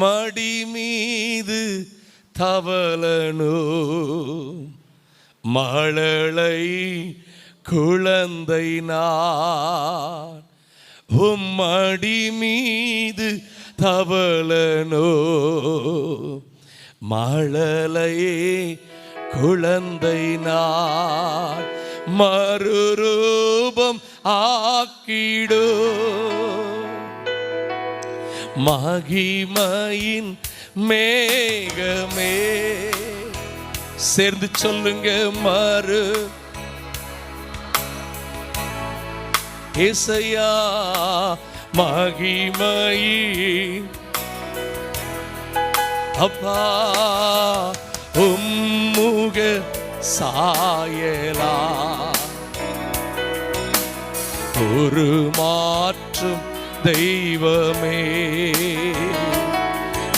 மடி மீது தவளனோ மழலை குழந்தை நான். உம்மடி மீது தவளனோ மழலையே குழந்தை நான். மறுரூபம் ஆக்கிடு மகிமையின் மேகமே. சேர்ந்து சொல்லுங்க மறு. இசையா மகிமையின். அப்பா உம்முக சாயலா. ஒரு மாற்றும் தெய்வமே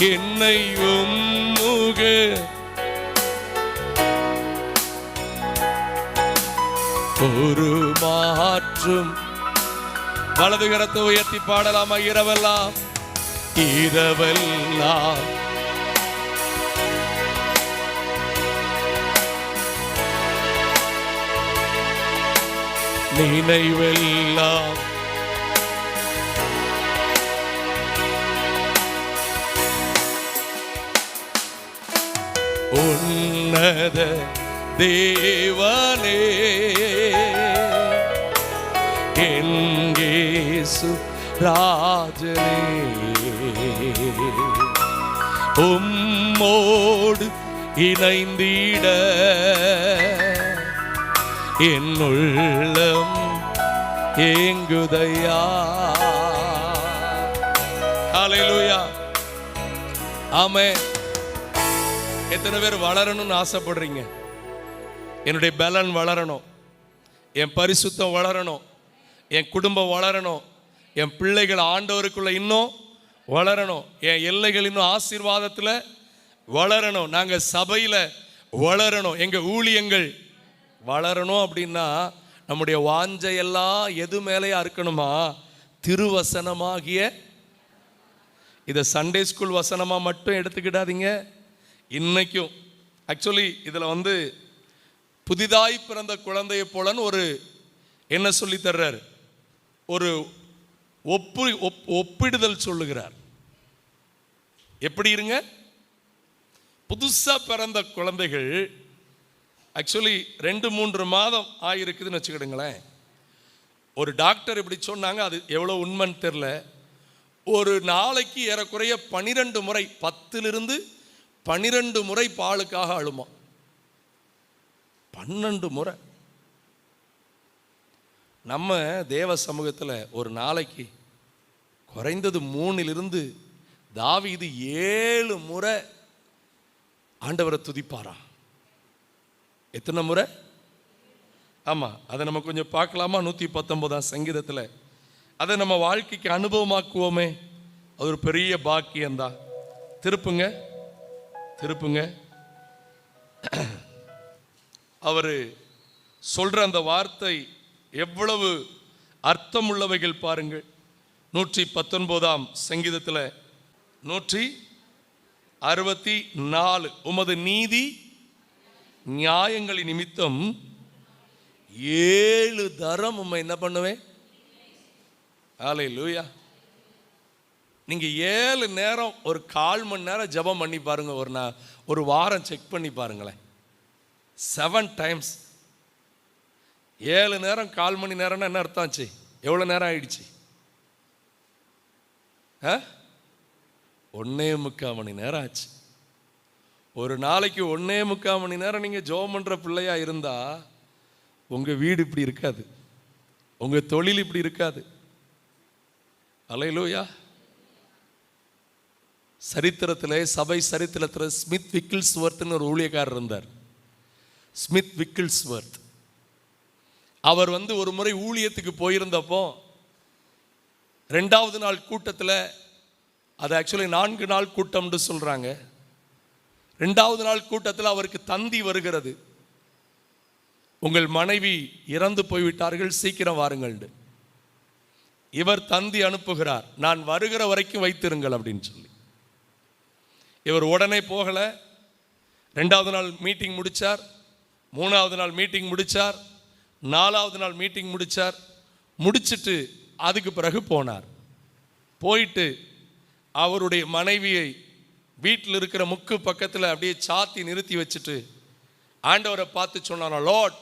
என்னை உம்முக. ஒரு மாற்றும் வலது கரத்தை உயர்த்தி பாடலாமா இரவெல்லாம்? இரவெல்லாம். நினைவெல்லாம். உன்னத தேவனே எங்கேசு ராஜனே உம்மோடு இணைந்திட என்னுள்ளம் ஏங்குதையா. ஹalleluya ஆமே எத்தனை பேர் வளரணும்னு ஆசைப்படுறீங்க? என்னுடைய பலன் வளரணும். என் பரிசுத்தம் வளரணும். என் குடும்பம் வளரணும். என் பிள்ளைகள் ஆண்டவருக்குள்ள இன்னும் வளரணும். என் எல்லைகள் இன்னும் ஆசீர்வாதத்தில் வளரணும். நாங்கள் சபையில் வளரணும். எங்கள் ஊழியங்கள் வளரணும் அப்படின்னா நம்முடைய வாஞ்சையெல்லாம் எது மேலேயா இருக்கணுமா? திருவசனமாகிய இதை சண்டே ஸ்கூல் வசனமாக மட்டும் எடுத்துக்கிடாதீங்க. இன்னைக்கும். ஆக்சுவலி இதில் வந்து புதிதாய் பிறந்த குழந்தையை போலன்னு ஒரு என்ன சொல்லி தர்றார்? ஒரு ஒப்பு ஒப் ஒப்பிடுதல் சொல்லுகிறார். எப்படி இருங்க? புதுசாக பிறந்த குழந்தைகள் ஆக்சுவலி ரெண்டு மூன்று மாதம் ஆகிருக்குதுன்னு வச்சுக்கிடுங்களேன். ஒரு டாக்டர் இப்படி சொன்னாங்க அது எவ்வளோ உண்மைன்னு தெரில ஒரு நாளைக்கு ஏறக்குறைய பனிரெண்டு முறை பத்திலிருந்து பனிரெண்டு முறை பாலுக்காக அழுமா பன்னெண்டு முறை. நம்ம தேவ சமூகத்தில் ஒரு நாளைக்கு குறைந்தது மூணிலிருந்து இது ஏழு முறை ஆண்டவரை துதிப்பாரா? எத்தனை முறை? ஆமாம் அதை நம்ம கொஞ்சம் பார்க்கலாமா? நூற்றி பத்தொன்பதாம் சங்கீதத்தில். அதை நம்ம வாழ்க்கைக்கு அனுபவமாக்குவோமே. அது ஒரு பெரிய பாக்கியம்தான். திருப்புங்க. திருப்புங்க. அவர் சொல்ற அந்த வார்த்தை எவ்வளவு அர்த்தமுள்ளவைகள் பாருங்கள். நூற்றி பத்தொன்பதாம் சங்கீதத்தில் நூற்றி அறுபத்தி நாலு உமது நீதி நியாயங்களின் நிமித்தம் ஏழு தரம் உம்மை என்ன பண்ணுவேன்? ஆலை லூயா நீங்கள் ஏழு நேரம் ஒரு கால் மணி நேரம் ஜெபம் பண்ணி பாருங்க ஒரு நான் ஒரு வாரம் செக் பண்ணி பாருங்களேன். செவன் டைம்ஸ் ஏழு நேரம் கால் மணி நேரம்னா என்ன அர்த்தம் ஆச்சு? எவ்வளோ நேரம் ஆயிடுச்சு? ஆ? ஒன்னே முக்கால் மணி நேரம் ஆச்சு. ஒரு நாளைக்கு ஒன்னே முக்கால் மணி நேரம் நீங்கள் ஜோம் பண்ணுற பிள்ளையாக இருந்தால் உங்கள் வீடு இப்படி இருக்காது. உங்கள் தொழில் இப்படி இருக்காது. அலையிலோயா. சரித்திரத்தில் சபை சரித்திரத்தில் ஸ்மித் விக்கில்ஸ்வர்த்னு ஒரு ஊழியக்காரர் இருந்தார். ஸ்மித் விக்கில்ஸ்வர்த் அவர் வந்து ஒரு முறை ஊழியத்துக்கு போயிருந்தப்போ ரெண்டாவது நாள் கூட்டத்தில் அது ஆக்சுவலி நான்கு நாள் கூட்டம்னு சொல்கிறாங்க ரெண்டாவது நாள் கூட்டத்தில் அவருக்கு தந்தி வருகிறது. உங்கள் மனைவி இறந்து போய்விட்டார்கள் சீக்கிரம் வாருங்கள்டு இவர் தந்தி அனுப்புகிறார். நான் வருகிற வரைக்கும் வைத்திருங்கள் அப்படின்னு சொல்லி. இவர் உடனே போகலை. ரெண்டாவது நாள் மீட்டிங் முடித்தார் மூணாவது நாள் மீட்டிங் முடித்தார் நாலாவது நாள் மீட்டிங் முடித்தார் முடிச்சிட்டு அதுக்கு பிறகு போனார். போயிட்டு அவருடைய மனைவியை வீட்டில் இருக்கிற முக்கு பக்கத்தில் அப்படியே சாத்தி நிறுத்தி வச்சுட்டு ஆண்டவரை பார்த்து சொன்னாரா லோட்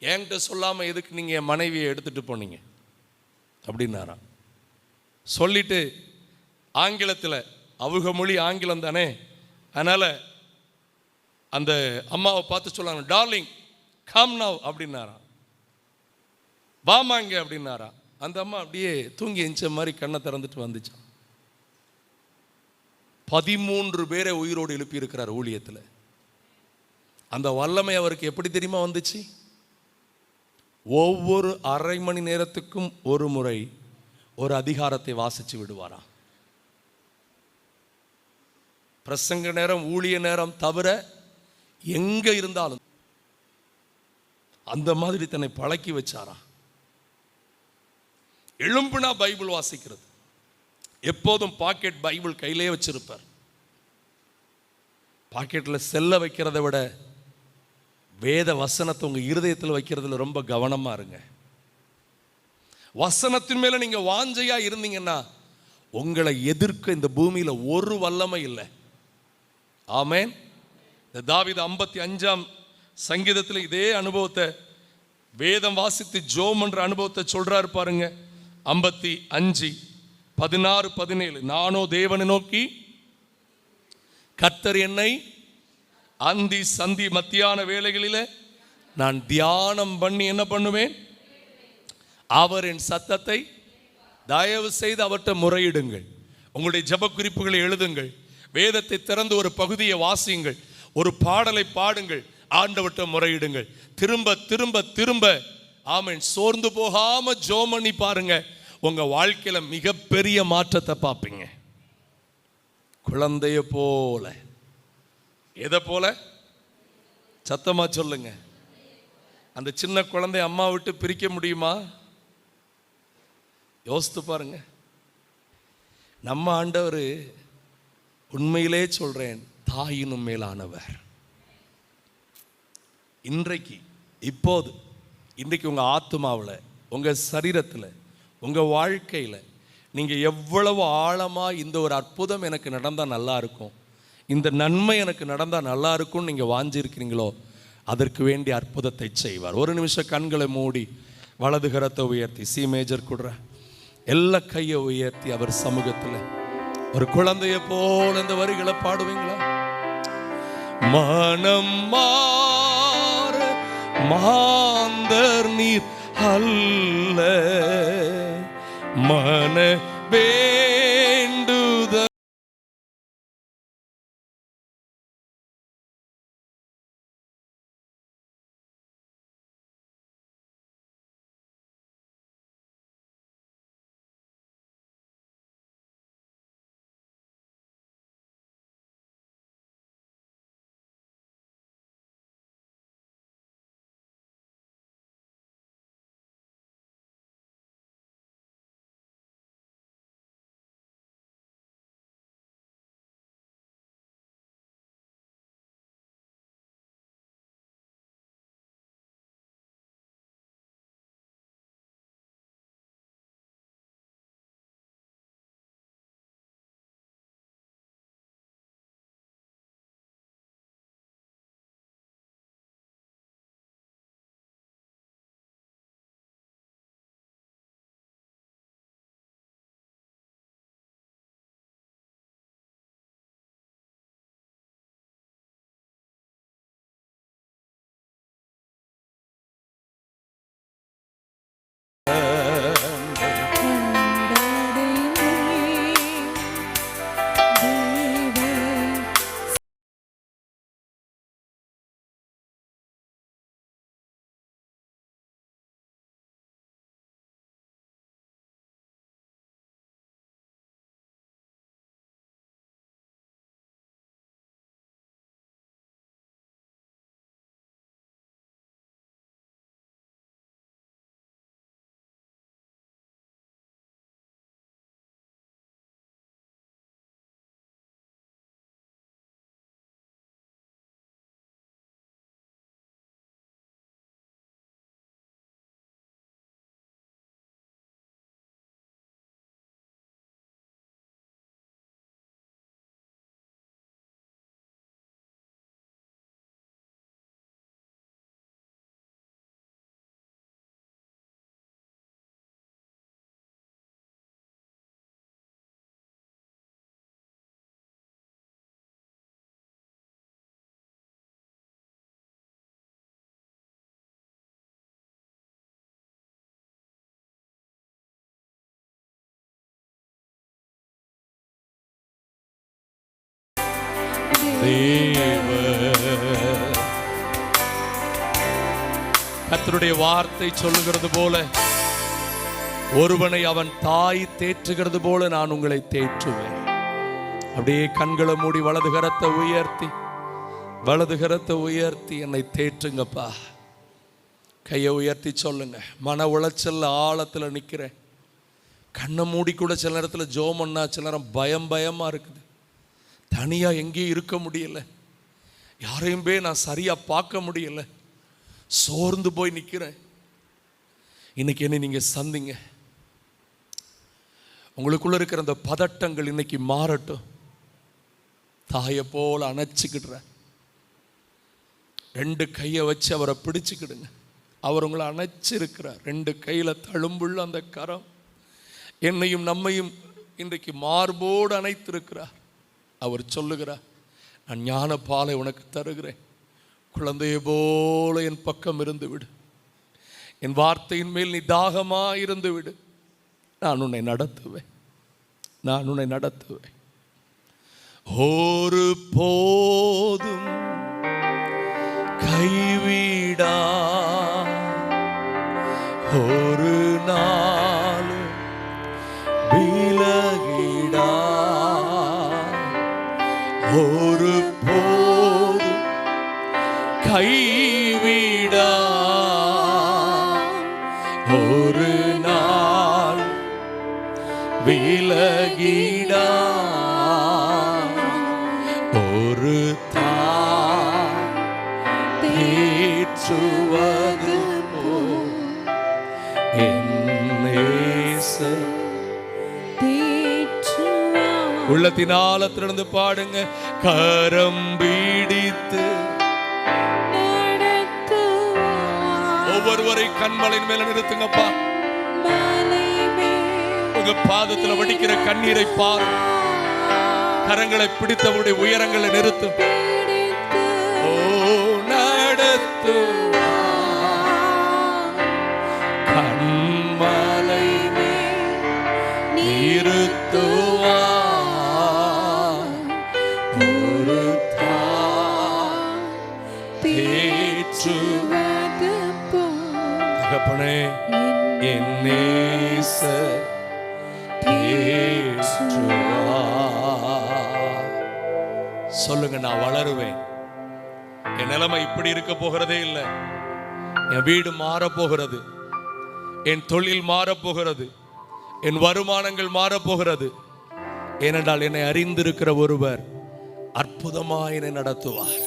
என்கிட்ட சொல்லாமல் எதுக்கு நீங்கள் என் மனைவியை எடுத்துகிட்டு போனீங்க? அப்படின்னாராம். சொல்லிட்டு ஆங்கிலத்தில் அவங்க மொழி ஆங்கிலம் தானே? அதனால் அந்த அம்மாவை பார்த்து சொல்லாங்க டார்லிங் கம் நவ் அப்படின்னாராம். வாமாங்க அப்படின்னாரா அந்த அம்மா அப்படியே தூங்கி எஞ்ச மாதிரி கண்ணை திறந்துட்டு வந்துச்சான் பதிமூன்று பேரை உயிரோடு எழுப்பி இருக்கிறார் ஊழியத்தில். அந்த வல்லமை அவருக்கு எப்படி தெரியுமா வந்துச்சு? ஒவ்வொரு அரை மணி நேரத்துக்கும் ஒரு முறை ஒரு அதிகாரத்தை வாசித்து விடுவாராம். பிரசங்க நேரம் ஊழிய நேரம் தவிர எங்க இருந்தாலும் அந்த மாதிரி தன்னை பழக்கி வச்சாரா? எழும்புனா பைபிள் வாசிக்கிறது. எப்போதும் பாக்கெட் பைபிள் கையிலே வச்சிருப்பார். பாக்கெட்டில் செல்ல வைக்கிறதை விட வேத வசனத்தை உங்க இருதயத்தில் வைக்கிறதுல ரொம்ப கவனமா இருங்க. வசனத்தின் மேல நீங்க வாஞ்சையா இருந்தீங்கன்னா உங்களை எதிர்க்க இந்த பூமியில ஒரு வல்லமை இல்லை. ஆமேன். இந்த தாவித ஐம்பத்தி அஞ்சாம் சங்கீதத்தில் இதே அனுபவத்தை வேதம் வாசித்து ஜோம் என்ற அனுபவத்தை சொல்கிறாரு பாருங்க. ஐம்பத்தி அஞ்சு பதினாறு பதினேழு நானோ தேவனை நோக்கி கர்த்தர் என்னை அந்தி சந்தி மத்தியான வேலைகளில் நான் தியானம் பண்ணி என்ன பண்ணுவேன்? அவர் என் சத்தத்தை தயவு செய்து அவர்கிட்ட முறையிடுங்கள். உங்களுடைய ஜெப குறிப்புகளை எழுதுங்கள். வேதத்தை திறந்து ஒரு பகுதியை வாசியுங்கள். ஒரு பாடலை பாடுங்கள். ஆண்டவற்றை முறையிடுங்கள். திரும்ப திரும்ப திரும்ப. ஆமன். சோர்ந்து போகாம ஜோமணி பாருங்க. உங்க வாழ்க்கையில மிகப்பெரிய மாற்றத்தை பார்ப்பீங்க. குழந்தைய போல. எதை போல? சத்தமா சொல்லுங்க. அந்த சின்ன குழந்தை அம்மா விட்டு பிரிக்க முடியுமா? யோசித்து பாருங்க. நம்ம ஆண்டவர் உண்மையிலே சொல்கிறேன் தாயினும் மேலானவர் இன்றைக்கு இப்போது இன்றைக்கு உங்கள் ஆத்மாவில் உங்கள் சரீரத்தில் உங்கள் வாழ்க்கையில் நீங்கள் எவ்வளவு ஆழமாக இந்த ஒரு அற்புதம் எனக்கு நடந்தால் நல்லா இருக்கும் இந்த நன்மை எனக்கு நடந்தால் நல்லா இருக்கும்னு நீங்கள் வாஞ்சிருக்கிறீங்களோ அதற்கு வேண்டிய அற்புதத்தை செய்வார். ஒரு நிமிஷம் கண்களை மூடி வலது கரத்தை உயர்த்தி சி மேஜர் கொடுற எல்லா கையை உயர்த்தி அவர் சமூகத்தில் ஒரு குழந்தைய போல இந்த வரிகளை பாடுவீங்களா? மனம் மாற மாந்தர் நீர் அல்ல. மன பே தேவ கத்தருடைய வார்த்தை சொல்லுகிறது போல ஒருவனை அவன் தாய் தேற்றுகிறது போல நான் உங்களை தேற்றுவேன். அப்படியே கண்களை மூடி வலது கரத்தை உயர்த்தி வலது கரத்தை உயர்த்தி என்னை தேற்றுங்கப்பா. கையை உயர்த்தி சொல்லுங்க. மன உளைச்சல் ஆழத்தில் நிற்கிறேன் கண்ணை மூடி கூட சில நேரத்தில் ஜோமன்னா சில நேரம் பயம் பயமாக இருக்குது. தனியாக எங்கேயும் இருக்க முடியல. யாரையும் போய் நான் சரியாக பார்க்க முடியல. சோர்ந்து போய் நிற்கிறேன் இன்னைக்கு என்ன நீங்கள் சந்திங்க. உங்களுக்குள்ள இருக்கிற அந்த பதட்டங்கள் இன்னைக்கு மாறட்டும். தாயை போல அணைச்சிக்கிடுற. ரெண்டு கையை வச்சு அவரை பிடிச்சிக்கிடுங்க. அவர் உங்களை அணைச்சிருக்கிறார். ரெண்டு கையில் தழும்புள்ள அந்த கரம். என்னையும் நம்மையும் இன்றைக்கு மார்போடு அணைத்திருக்கிறார். அவர் சொல்லுகிறார் நான் ஞான பாலை உனக்கு தருகிறேன். குழந்தையை போல என் பக்கம் இருந்து விடு. என் வார்த்தையின் மேல் நீ தாகமா இருந்து விடு. நான் உன்னை நடத்துவேன். நான் உன்னை நடத்துவேன். ஒரு போதும் கைவிடா. ஓ ஒரு தேற்றுவது போல் உள்ளத்தின் ஆழத்திலிருந்து பாடுங்க. கரம் பிடித்து ஒவ்வொருவரை கண்மலையின் மேல நிறுத்துங்கப்பா. உங்க பாதத்துல வடிக்கிற கண்ணீரை பாரு கரங்களை பிடித்தவருடைய உயரங்களை நிறுத்தும். ஓ நடத்து. கண்மலை நிறுத்துவா தகப்பனே என் நேச சொல்லுங்க நான் வளருவேன். என் நிலைமை இப்படி இருக்க போகிறதே இல்லை. என் வீடு மாறப் போகிறது. என் தொழில் மாறப் போகிறது. என் வருமானங்கள் மாறப்போகிறது ஏனென்றால் என்னை அறிந்திருக்கிற ஒருவர் அற்புதமாக என்னை நடத்துவார்.